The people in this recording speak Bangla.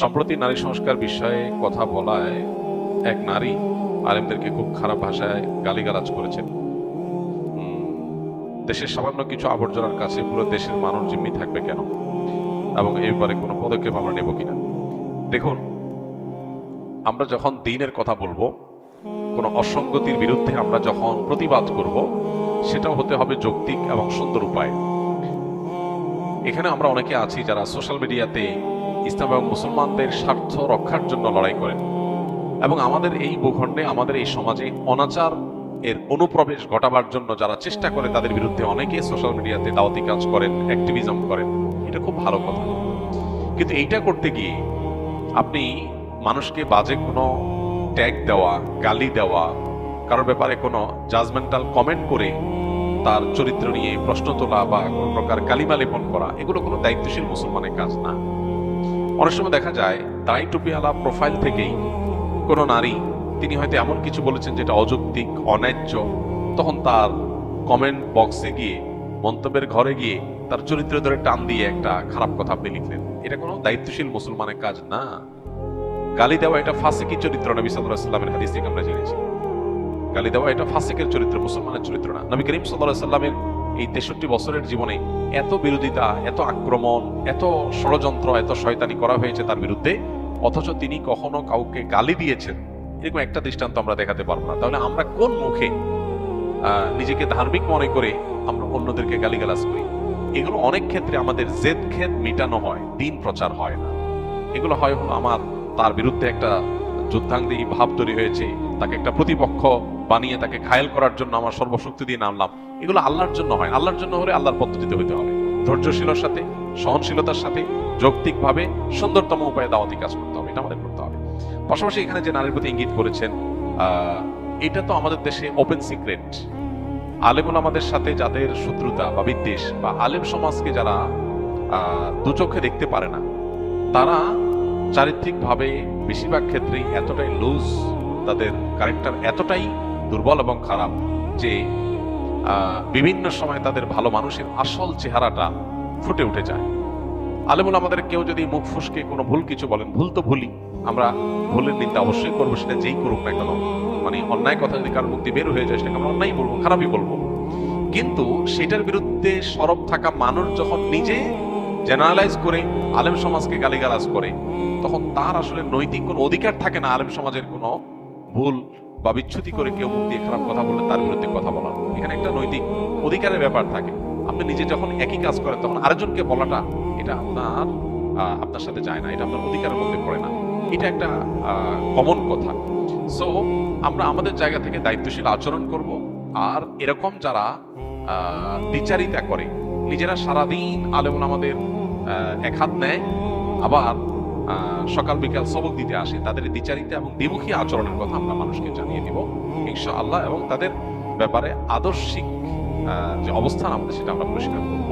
সম্প্রতি নারী সংস্কার বিষয়ে কথা বলায় এক নারী আলেমদেরকে খুব খারাপ ভাষায় গালিগালাজ করেছেন। দেশের সামান্য কিছু আবর্জনার কাছে পুরো দেশের মানুষ জিম্মি থাকবে কেন? এবং এই ব্যাপারে কোনো পদক্ষেপ আমরা নেব কিনা? দেখুন, আমরা যখন দিনের কথা বলব, কোনো অসঙ্গতির বিরুদ্ধে আমরা যখন প্রতিবাদ করব, সেটাও হতে হবে যৌক্তিক এবং সুন্দর উপায়। এখানে আমরা অনেকে আছি যারা সোশ্যাল মিডিয়াতে ইসলাম এবং মুসলমানদের স্বার্থ রক্ষার জন্য লড়াই করেন। এবং আমাদের এই ভূখণ্ডে, আমাদের এই সমাজে অনাচার এর অনুপ্রবেশ ঘটাবার জন্য যারা চেষ্টা করে, তাদের বিরুদ্ধে অনেকে সোশ্যাল মিডিয়াতে দাওয়াতি কাজ করেন, অ্যাক্টিভিজম করেন। এটা খুব ভালো কথা। কিন্তু এইটা করতে গিয়ে আপনি মানুষকে বাজে কোনো ট্যাগ দেওয়া, গালি দেওয়া, কারোর ব্যাপারে কোনো জাজমেন্টাল কমেন্ট করে তার চরিত্র নিয়ে প্রশ্ন তোলা বা কোনো প্রকার কালিমা লেপন করা, এগুলো কোনো দায়িত্বশীল মুসলমানের কাজ না। অনেক সময় দেখা যায় দাড়ি টুপিওয়ালা প্রোফাইল থেকেই কোনো নারী, তিনি হয়তো এমন কিছু বলেছেন যেটা অযৌক্তিক, অন্যায্য, তখন তার কমেন্ট বক্সে গিয়ে, মন্তব্যের ঘরে গিয়ে তার চরিত্র ধরে টান দিয়ে একটা খারাপ কথা আপনি লিখলেন। এটা কোনো দায়িত্বশীল মুসলমানের কাজ না। গালি দেওয়া এটা ফাসিকি চরিত্র, নবী সাল্লাল্লাহু সাল্লামের হাদিস থেকে আমরা জেনেছি। গালি দেওয়া এটা ফাসিকের চরিত্র, মুসলমানের চরিত্র না। নবী করিম সাল্লাল্লাহু সাল্লামের এই তেষট্টি বছরের জীবনে এত বিরোধিতা, এত আক্রমণ, এত ষড়যন্ত্র, এত শয়তানি করা হয়েছে তার বিরুদ্ধে, অথচ তিনি কখনো কাউকে গালি দিয়েছেন। এরকম একটা দৃষ্টান্ত আমরা দেখাতে পারব না। তাহলে আমরা কোন মুখে নিজেকে ধার্মিক মনে করে আমরা অন্যদেরকে গালিগালাজ করি? এগুলো অনেক ক্ষেত্রে আমাদের জেদ খেদ মিটানো হয়, দিন প্রচার হয় না। এগুলো হয় হলো আমার, তার বিরুদ্ধে একটা যুদ্ধাঙ্গী ভাব তৈরি হয়েছে, তাকে একটা প্রতিপক্ষ বানিয়ে তাকে ঘায়েল করার জন্য আমার সর্বশক্তি দিয়ে নামলাম। এগুলো আল্লাহর জন্য হয়। আল্লাহর জন্য হলে আল্লাহর পদ্ধতিতে হইতে হবে। ধৈর্যশীলতার সাথে সহনশীলতার সাথে যৌক্তিকভাবে সুন্দরতম উপায়ে দাওয়াতি কাজ করতে হবে। এটা আমাদের করতে হবে। পাশাপাশি এখানে যে নারীর প্রতি ইঙ্গিত করেছেন এটা তো আমাদের দেশে ওপেন সিক্রেট আলেমুল আমাদের সাথে যাদের শত্রুতা বা বিদ্বেষ বা আলেম সমাজকে যারা আহ, দু চোখে দেখতে পারে না তারা চারিত্রিকভাবে বেশিরভাগ ক্ষেত্রেই এতটাই লুজ তাদের ক্যারেক্টার এতটাই দুর্বল এবং খারাপ, যে বিভিন্ন সময় তাদের ভালো মানুষের আসল চেহারাটা ফুটে উঠে যায়। আলেমুল আমাদের কেউ যদি মুখ ফুসকে কোনো ভুল কিছু বলেন, ভুল তো ভুলই, আমরা ভুলের নিন্দা অবশ্যই করব, সেটা যেই করুক না কেন মানে অন্যায় কথা যদি কারোর মুক্তি বের হয়ে যায়, সেটাকে আমরা অন্যায় বলব, খারাপই বলব। কিন্তু সেটার বিরুদ্ধে সরব থাকা মানুষ যখন নিজে জেনারেলাইজ করে, আলেম সমাজকে গালিগালাজ করে, তখন তার আসলে নৈতিক কোনো অধিকার থাকে না, আলেম সমাজের কোনো ভুল বা বিচ্ছুতি করে কেউ মুখ দিয়ে খারাপ কথা বললে তার বিরুদ্ধে কথা বলা। এখানে একটা নৈতিক অধিকারের ব্যাপার থাকে। আপনি নিজে যখন একই কাজ করেন তখন আরেকজনকে বলাটা এটা আপনার আপনার সাথে যায় না এটা আপনার অধিকারের মধ্যে পড়ে না। এটা একটা কমন কথা। সো আমরা আমাদের জায়গা থেকে দায়িত্বশীল আচরণ করব। আর এরকম যারা আহ, দ্বিচারিতা করে নিজেরা সারাদিন আলেমন আমাদের এক হাত নেয় আবার সকাল, বিকাল সবক দিতে আসে। তাদের দ্বিচারিতা এবং দ্বিমুখী আচরণের কথা আমরা মানুষকে জানিয়ে দিব, ইনশাআল্লাহ, এবং তাদের ব্যাপারে আদর্শিক যে অবস্থান আমাদের, সেটা আমরা পরিষ্কার করব।